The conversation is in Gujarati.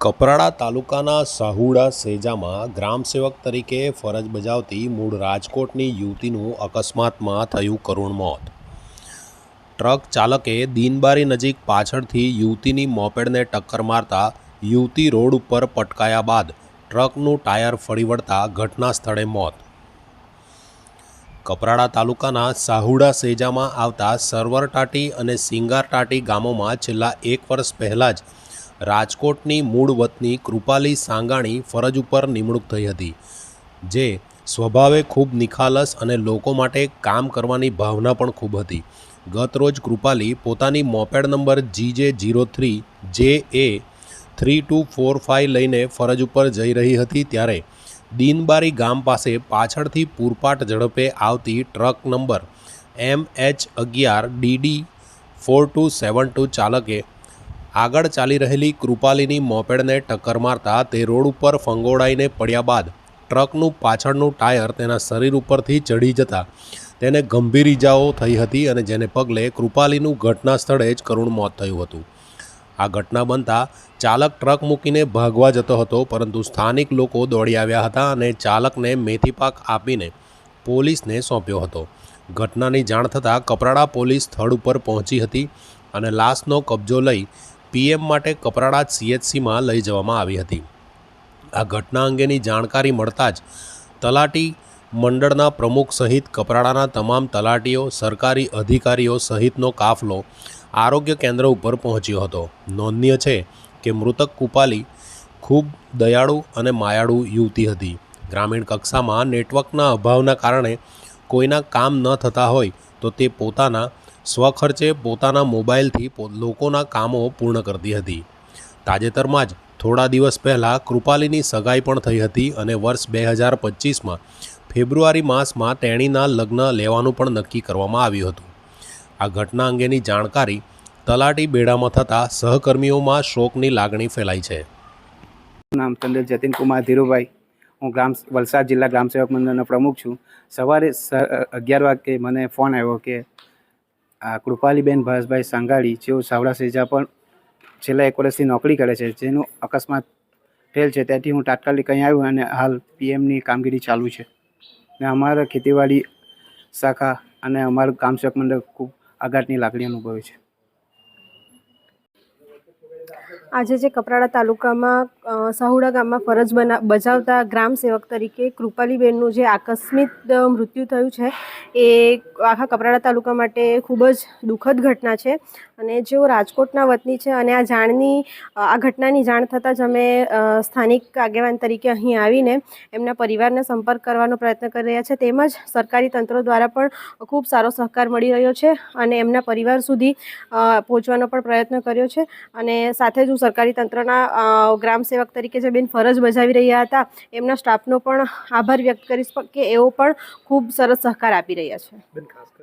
કપરાડા તાલુકાના સાહુડા સેજામાં ગ્રામસેવક તરીકે ફરજ બજાવતી મૂળ રાજકોટની યુવતીનું અકસ્માતમાં થયું કરુણ મોત. ટ્રક ચાલકે દીનબારી નજીક પાછળથી યુવતીની મોપેડને ટક્કર મારતા યુવતી રોડ ઉપર પટકાયા બાદ ટ્રકનું ટાયર ફરી વળતા ઘટના સ્થળે મોત. કપરાડા તાલુકાના સાહુડા સેજામાં આવતા સરવર ટાટી અને સિંગાર ટાટી ગામોમાં છેલ્લા એક વર્ષ પહેલાં જ રાજકોટની મૂળ વતની કૃપાલી સાંગાણી ફરજ ઉપર નિમણૂક થઈ હતી, જે સ્વભાવે ખૂબ નિખાલસ અને લોકો માટે કામ કરવાની ભાવના પણ ખૂબ હતી. ગત રોજ કૃપાલી પોતાની moped number GJ zero three J A three two four five લઈને ફરજ ઉપર જઈ રહી હતી ત્યારે દીનબારી ગામ પાસે પાછળથી પૂરપાટ ઝડપે આવતી ટ્રક નંબર એમ એચ અગિયાર DD four two seven two ચાલકે આગળ ચાલી રહેલી કૃપાલીની મોપેડને ટક્કર મારતા તે રોડ ઉપર ફંગોળાઈને પડ્યા બાદ ટ્રકનું પાછળનું ટાયર તેના શરીર ઉપરથી ચઢી જતા તેને ગંભીર ઈજાઓ થઈ હતી અને જેને પગલે કૃપાલીનું ઘટના સ્થળે જ કરુણ મોત થયું હતું. આ ઘટના બનતા ચાલક ટ્રક મૂકીને ભાગવા જતો હતો, પરંતુ સ્થાનિક લોકો દોડી આવ્યા હતા અને ચાલકને મેથીપાક આપીને પોલીસને સોંપ્યો હતો. ઘટનાની જાણ થતાં કપરાડા પોલીસ સ્થળ ઉપર પહોંચી હતી અને લાશનો કબજો લઈ પીએમ માટે કપરાડા સીએચસીમાં લઈ જવામાં આવી હતી. આ ઘટના અંગેની જાણકારી મળતા જ તલાટી મંડળના પ્રમુખ સહિત કપરાડાના તમામ તલાટીઓ, સરકારી અધિકારીઓ સહિતનો કાફલો આરોગ્ય કેન્દ્ર ઉપર પહોંચ્યો હતો. નોંધનીય છે કે મૃતક કુપાલી ખૂબ દયાળુ અને માયાળુ યુવતી હતી. ગ્રામીણ કક્ષામાં નેટવર્કના અભાવના કારણે કોઈના કામ ન થતા હોય તો તે પોતાના સ્વખર્ચે પોતાના મોબાઈલથી લોકોના કામો પૂર્ણ કરતી હતી. તાજેતરમાં જ થોડા દિવસ પહેલાં કૃપાલીની સગાઈ પણ થઈ હતી અને વર્ષ બે હજાર પચીસમાં ફેબ્રુઆરી માસમાં તેણીના લગ્ન લેવાનું પણ નક્કી કરવામાં આવ્યું હતું. આ ઘટના અંગેની જાણકારી તલાટી બેડામાં થતાં સહકર્મીઓમાં શોકની લાગણી ફેલાઈ છે. નામ ચંદ્ર જતીન કુમાર ધીરુભાઈ. હું ગ્રામ વલસાડ જિલ્લા ગ્રામ સેવક મંડળનો પ્રમુખ છું. સવારે અગિયાર વાગે મને ફોન આવ્યો કે, આ કૃપાલીબેન ભાસભાઈ સંઘાડી જેઓ સાવડા સેજા પણ છેલ્લા એક વર્ષથી નોકરી કરે છે, જેનું અકસ્માત ફેલ છે, ત્યાંથી હું તાત્કાલિક અહીં આવ્યો અને હાલ પીએમની કામગીરી ચાલુ છે. ને અમારા ખેતીવાડી શાખા અને અમારું ગ્રામ સેવક મંડળ ખૂબ આઘાતની લાગણી અનુભવે છે. આજે જે કપરાડા તાલુકામાં સાહુડા ગામમાં ફરજ બના, બજાવતા ગ્રામ સેવક તરીકે કૃપાલીબેનનું જે આકસ્મિક મૃત્યુ થયું છે, એ આખા કપરાડા તાલુકા માટે ખૂબ જ દુઃખદ ઘટના છે. અને જેઓ રાજકોટના વતની છે અને આ જાણની આ ઘટનાની જાણ થતાં જ અમે સ્થાનિક આગેવાન તરીકે અહીં આવીને એમના પરિવારને સંપર્ક કરવાનો પ્રયત્ન કરી રહ્યા છે. તેમજ સરકારી તંત્રો દ્વારા પણ ખૂબ સારો સહકાર મળી રહ્યો છે અને એમના પરિવાર સુધી પહોંચવાનો પણ પ્રયત્ન કર્યો છે. અને સાથે જ હું સરકારી તંત્રના ગ્રામ સેવક તરીકે જે બેન ફરજ બજાવી રહ્યા હતા, એમના સ્ટાફનો પણ આભાર વ્યક્ત કરીશ કે એઓ પણ ખૂબ સરસ સહકાર આપી રહ્યા છે.